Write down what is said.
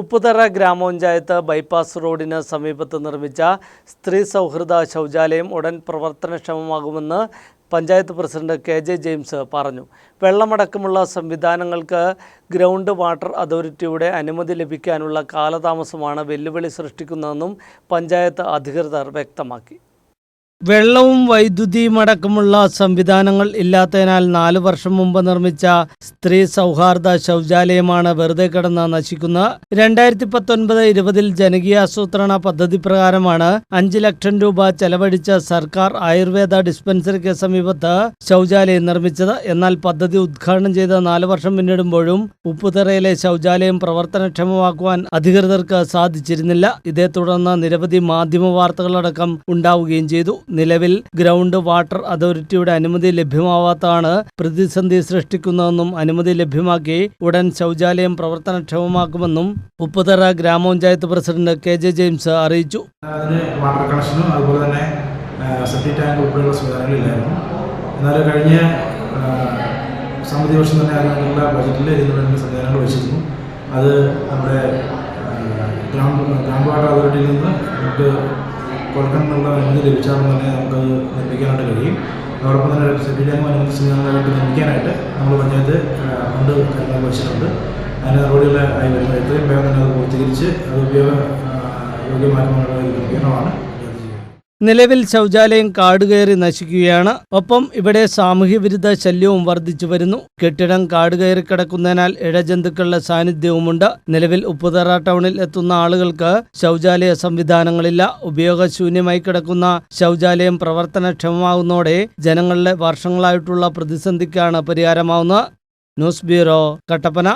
ഉപ്പുതറ ഗ്രാമപഞ്ചായത്ത് ബൈപ്പാസ് റോഡിന് സമീപത്ത് നിർമ്മിച്ച സ്ത്രീ സൗഹൃദ ശൗചാലയം ഉടൻ പ്രവർത്തനക്ഷമമാകുമെന്ന് panchayat president K J James പറഞ്ഞു. വെള്ളമടക്കമുള്ള സംവിധാനങ്ങൾക്ക് ഗ്രൗണ്ട് വാട്ടർ അതോറിറ്റിയുടെ അനുമതി ലഭിക്കാനുള്ള കാലതാമസമാണ് വെല്ലുവിളി സൃഷ്ടിക്കുന്നതെന്നും പഞ്ചായത്ത് അധികൃതർ വ്യക്തമാക്കി. വെള്ളവും വൈദ്യുതിയും അടക്കമുള്ള സംവിധാനങ്ങൾ ഇല്ലാത്തതിനാൽ നാലു വർഷം മുമ്പ് നിർമ്മിച്ച സ്ത്രീ സൗഹാർദ്ദ ശൗചാലയമാണ് വെറുതെ കിടന്ന് നശിക്കുന്നത് രണ്ടായിരത്തി പത്തൊൻപത് ഇരുപതിൽ ജനകീയ ആസൂത്രണ പദ്ധതി പ്രകാരമാണ് അഞ്ച് ലക്ഷം രൂപ ചെലവഴിച്ച സർക്കാർ ആയുർവേദ ഡിസ്പെൻസറിക്ക് സമീപത്ത് ശൗചാലയം നിർമ്മിച്ചത്. എന്നാൽ പദ്ധതി ഉദ്ഘാടനം ചെയ്ത നാല് വർഷം പിന്നിടുമ്പോഴും ഉപ്പുതറയിലെ ശൗചാലയം പ്രവർത്തനക്ഷമമാക്കുവാൻ അധികൃതർക്ക് സാധിച്ചിരുന്നില്ല. ഇതേ തുടർന്ന് നിരവധി മാധ്യമ വാർത്തകളടക്കം ഉണ്ടാവുകയും ചെയ്തു. നിലവിൽ ഗ്രൗണ്ട് വാട്ടർ അതോറിറ്റിയുടെ അനുമതി ലഭ്യമാവാത്തതാണ് പ്രതിസന്ധി സൃഷ്ടിക്കുന്നതെന്നും അനുമതി ലഭ്യമാക്കി ഉടൻ ശൗചാലയം പ്രവർത്തനക്ഷമമാക്കുമെന്നും ഉപ്പുതറ ഗ്രാമപഞ്ചായത്ത് പ്രസിഡന്റ് കെ ജെ ജെയിംസ് അറിയിച്ചു. വാട്ടർ കണക്ഷനും അതുപോലെ തന്നെ സെപ്റ്റിക് ടാങ്ക് ഉൾപ്പെടെയുള്ള സംവിധാനങ്ങളില്ലായിരുന്നു. എന്നാൽ കഴിഞ്ഞ സാമ്പത്തിക വർഷം തന്നെ അതിനുള്ള ബജറ്റിൽ ഇതിനുള്ള സംവിധാനങ്ങൾ വെച്ചിരുന്നു. അത് നമ്മുടെ ഗ്രാമ ഗ്രാം ഗ്രാം വാട്ടർ അതോറിറ്റിയിൽ നിന്ന് നമുക്ക് കൊടുക്കാനുള്ള അനുമതി ലഭിച്ചാൽ തന്നെ നമുക്കത് നിർമ്മിക്കാനായിട്ട് കഴിയും. അതോടൊപ്പം തന്നെ സെപ്റ്റി ടാങ്ക് അനുമതി സംവിധാനങ്ങളായിട്ട് നിർമ്മിക്കാനായിട്ട് നമ്മൾ പഞ്ചായത്ത് ഫണ്ട് കാര്യങ്ങൾ വെച്ചിട്ടുണ്ട് അതിന് നടപടികളായി വരുന്നത്. എത്രയും വേഗം തന്നെ അത് പൂർത്തീകരിച്ച് അത് ഉപയോഗ യോഗ്യമാക്കുന്നതിനുള്ള നിലവിൽ ശൗചാലയം കാടുകയറി നശിക്കുകയാണ്. ഒപ്പം ഇവിടെ സാമൂഹ്യ വിരുദ്ധ ശല്യവും വർദ്ധിച്ചു വരുന്നു. കെട്ടിടം കാടുകയറി കിടക്കുന്നതിനാൽ ഇഴജന്തുക്കളുടെ സാന്നിധ്യവുമുണ്ട്. നിലവിൽ ഉപ്പുതറ ടൗണിൽ എത്തുന്ന ആളുകൾക്ക് ശൗചാലയ സംവിധാനങ്ങളില്ല. ഉപയോഗശൂന്യമായി കിടക്കുന്ന ശൗചാലയം പ്രവർത്തനക്ഷമമാകുന്നതോടെ ജനങ്ങളുടെ വർഷങ്ങളായിട്ടുള്ള പ്രതിസന്ധിക്കാണ് പരിഹാരമാവുന്നത്. News bureau Kattappana.